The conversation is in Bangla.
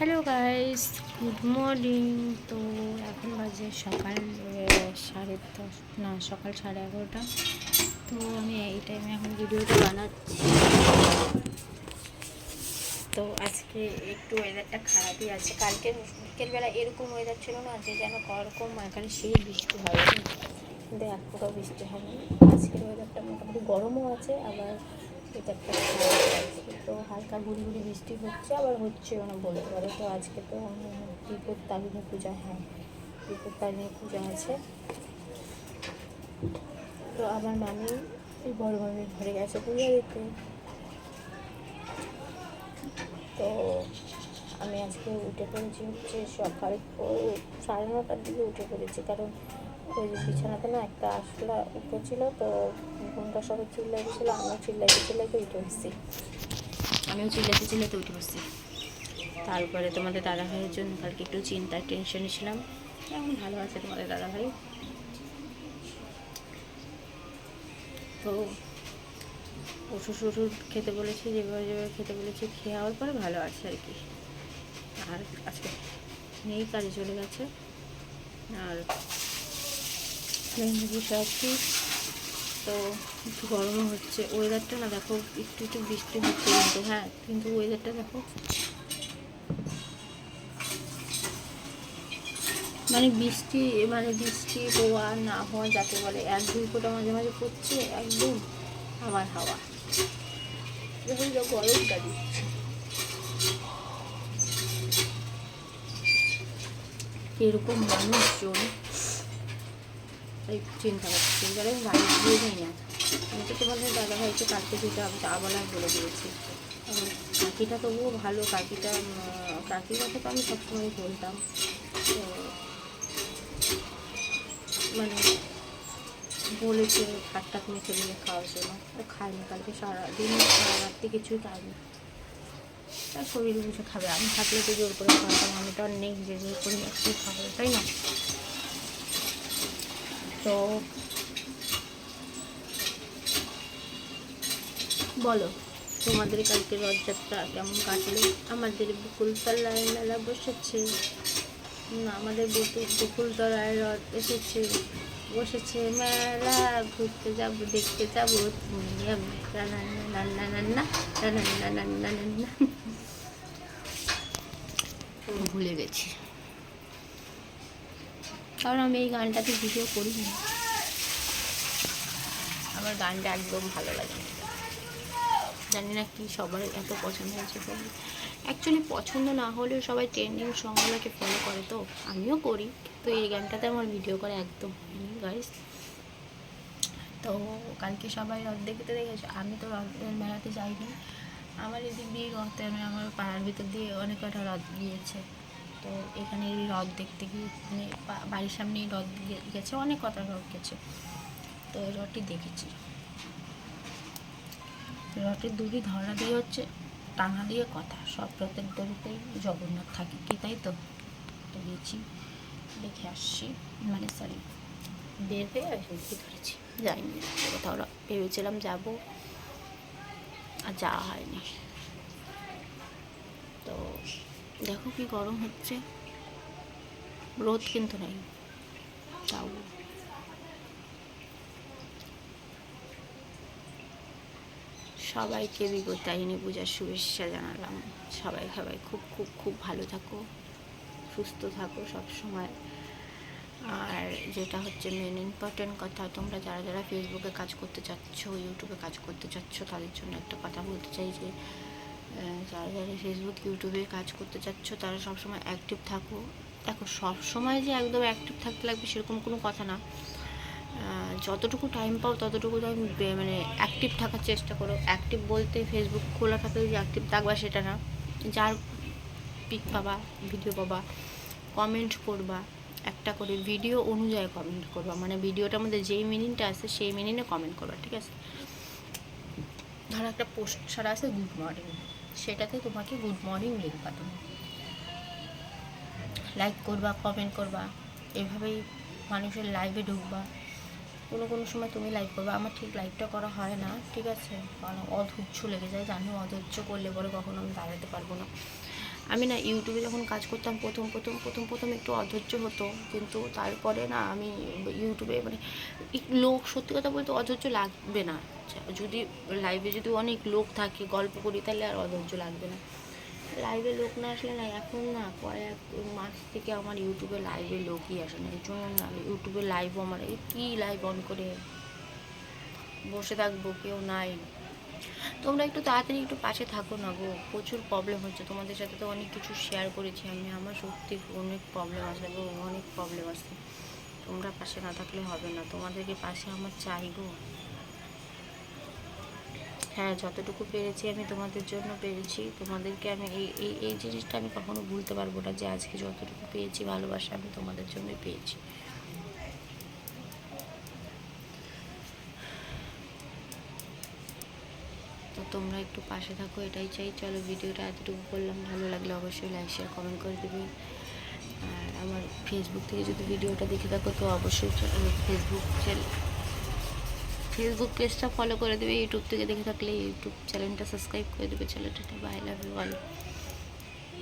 হ্যালো গাইস গুড মর্নিং তো এখন বাজে সকাল সাড়ে দশ, না, সকাল সাড়ে এগারোটা। তো আমি এই টাইমে এখন ভিডিওটা বানাচ্ছি। তো আজকে একটু ওয়েদারটা খারাপই আছে। কালকে বিকেলবেলা এরকম ওয়েদার ছিল না যে যেন করকম এখানে সেই বৃষ্টি হয় কিন্তু এক ফোঁটা বৃষ্টি হয়নি। আজকের ওয়েদারটা মোটামুটি গরমও আছে, আবার তো হালকা গুড়ি বৃষ্টি হচ্ছে, আবার হচ্ছেও না বলে পারে। তো আজকে তো বিপদ তারিণী পূজা হ্যাঁ বিপদ তারিণী পূজা আছে। তো আবার মামি এই বড় মামির ঘরে গেছে পূজা দিতে। তো আমি আজকে উঠে পড়েছি হচ্ছে সকাল সাড়ে নটার দিকে উঠে পড়েছি, কারণ ওই যে বিছানাতে না একটা আশলা উঠেছিল তো ঘুমটা সবাই চিল্লাই গেছিল আমিও চিল্লাইতে চিল্লাইতে উঠে বসছি। আমিও চিল্লাইতে চিল্লাইতে উঠে বসছি। তারপরে তোমাদের দাদা ভাইয়ের জন্য কালকে একটু চিন্তার টেনশনে ছিলাম। এখন ভালো আছে তোমাদের দাদা ভাই তো ওষুধ টষুধ খেতে বলেছি, যেভাবে যেভাবে খেতে বলেছি, খেয়ে যাওয়ার পরে ভালো আছে আর কি। আর আজকে নেই, কাজে চলে গেছে। আর ট্রেনে বসে আছি। তো একটু গরমও হচ্ছে। ওয়েদারটা না দেখো, একটু একটু বৃষ্টি হচ্ছে কিন্তু হ্যাঁ কিন্তু ওয়েদারটা দেখো। মানে বৃষ্টি মানে বৃষ্টি হওয়া না হওয়া যাকে বলে, এক দুই ফোঁটা মাঝে মাঝে পড়ছে, একদম আমার হাওয়া। যখন গরমটা এরকম মানুষজন এই চিন্তা করছি এবারে আমি বাড়ি দিয়ে যাই না আমি তো তোমাদের দাদা ভাইকে কালকে যেটা চা বলার বলে দিয়েছি। কাকিটা তবুও ভালো, কাকিটা কাকির কথা তো আমি সবসময় বলতাম। তো মানে বলেছে ভাত টাত মেখে দিয়ে খাওয়ার জন্য। ও খায়নি কালকে সারাদিন সারা রাত্রি কিছুই খায়নি তার শরীর বুঝে খাবে, আমি থাকলে তো জোর করে খাওয়াতাম, আমি তো আর নেই যে জোর করে একটু খাব, তাই না? তো বলো, তোমাদের কালকে রথযাত্রা কেমন কাটলো? আমাদের বকুলতলায় মেলা বসেছে। আমাদের বকুল বকুলতলায় রথ এসেছে। বসেছে মেলা, ঘুরতে যাব, দেখতে যাব। তুমি আমি রান্না রান্না রান্না রান্না রান্না ভুলে গেছি। কারণ আমি এই গানটাতে ভিডিও করি না আমার গানটা একদম ভালো লাগে। জানি না কি সবার এত পছন্দ হয়েছে অ্যাকচুয়ালি পছন্দ না হলেও সবাই ট্রেন্ডিং সংগুলোকে ফলো করে তো। আমিও করি তো এই গানটাতে আমার ভিডিও করে একদম গাইস তো কালকে সবাই রথ দেখতে দেখেছে, আমি তো রথের মেলাতে যাইনি। আমার এদিক দিয়ে রথে আমি আমার পাড়ার ভিতর দিয়ে অনেক কটা রথ গিয়েছে। তো এখানে রথ দেখতে গিয়ে মানে বাড়ির সামনেই গে- গেছে, অনেক কটা রথ গেছে। তো রথটি দেখেছি। রথের দড়ি ধরা দিয়ে হচ্ছে টানা দিয়ে কথা। সব রথের দড়িতেই জগন্নাথ থাকে। কি তাই তো? তো গেছি, দেখে আসছি। মানে সরি বের হয়ে আসি ধরেছি? যাইনি, কোথাও ভেবেছিলাম যাব, আর যাওয়া হয়নি তো দেখো কি গরম হচ্ছে। রোদ কিন্তু নেই। তাও সবাইকে বিপত্তারিণী পূজার শুভেচ্ছা জানালাম। সবাই সবাই খুব খুব খুব ভালো থাকো। সুস্থ থাকো সব সময়। আর যেটা হচ্ছে মেন ইম্পর্টেন্ট কথা, তোমরা যারা যারা ফেসবুকে কাজ করতে চাচ্ছ ইউটিউবে কাজ করতে চাচ্ছ, তাদের জন্য একটা কথা বলতে চাই যে যারা যারা ফেসবুক ইউটিউবে কাজ করতে চাচ্ছ, তারা সবসময় অ্যাক্টিভ থাকো। দেখো সব সময় যে একদম অ্যাক্টিভ থাকতে লাগবে সেরকম কোনো কথা না। যতটুকু টাইম পাও, ততটুকু টাইম মানে অ্যাক্টিভ থাকার চেষ্টা করো। অ্যাক্টিভ বলতে ফেসবুক খোলা থাকলে যে অ্যাক্টিভ থাকবা সেটা না। যার পিক পাবা ভিডিও পাবা কমেন্ট করবা, একটা করে ভিডিও অনুযায়ী কমেন্ট করবা। মানে ভিডিওটার মধ্যে যেই মিনিংটা আছে, সেই মিনিংয়ে কমেন্ট করবা, ঠিক আছে? ধরো একটা পোস্ট ছাড়া আছে গুড মর্নিং সেটাতে তোমাকে গুড মর্নিং লিখবা তুমি। লাইক করবা কমেন্ট করবা, এভাবেই মানুষের লাইভে ঢুকবা। কোনো কোনো সময় তুমি লাইভ করবে, আমার ঠিক লাইভটা করা হয় না, ঠিক আছে? কারণ অধৈর্য লেগে যায়, জানি? অধৈর্য করলে পরে কখনো আমি দাঁড়াতে পারব না। আমি না ইউটিউবে যখন কাজ করতাম, প্রথম প্রথম প্রথম প্রথম একটু অধৈর্য হতো। কিন্তু তারপরে না আমি ইউটিউবে মানে লোক, সত্যি কথা বলতে অধৈর্য লাগবে না। যদি লাইভে যদি অনেক লোক থাকে, গল্প করি, তাহলে আর অধৈর্য লাগবে না। লাইভে লোক না আসলে না, এখন না কয়েক মাস থেকে আমার ইউটিউবে লাইভে লোকই আসে না। এই জন্য না ইউটিউবে লাইভ আমার কী লাইভ অন করে বসে থাকব, কেউ নাই। তোমরা একটু তাড়াতাড়ি একটু পাশে থাকো না গো। প্রচুর প্রবলেম হচ্ছে। তোমাদের সাথে তো অনেক কিছু শেয়ার করেছি আমি। আমার সত্যি অনেক প্রবলেম আছে গো, অনেক প্রবলেম আছে। তোমরা পাশে না থাকলে হবে না। তোমাদেরকে পাশে আমার চাই গো। হ্যাঁ যতটুকু পেরেছি আমি তোমাদের জন্য পেরেছি। তোমাদেরকে আমি এই এই এই জিনিসটা আমি কখনো ভুলতে পারব না যে আজকে যতটুকু পেয়েছি, ভালোবাসা আমি তোমাদের জন্যই পেয়েছি। তো তোমরা একটু পাশে থাকো, এটাই চাই। চলো ভিডিওটা এতটুকু করলাম। ভালো লাগলে অবশ্যই লাইক শেয়ার কমেন্ট করে দেবে। আর আমার ফেসবুক থেকে যদি ভিডিওটা দেখে থাকো, তো অবশ্যই ফেসবুক চ্যানেল ফেসবুক পেজটা ফলো করে দেবে। ইউটিউব থেকে দেখে থাকলে ইউটিউব চ্যানেলটা সাবস্ক্রাইব করে দেবে। চ্যানেলটা বাই লাভ ইউ অল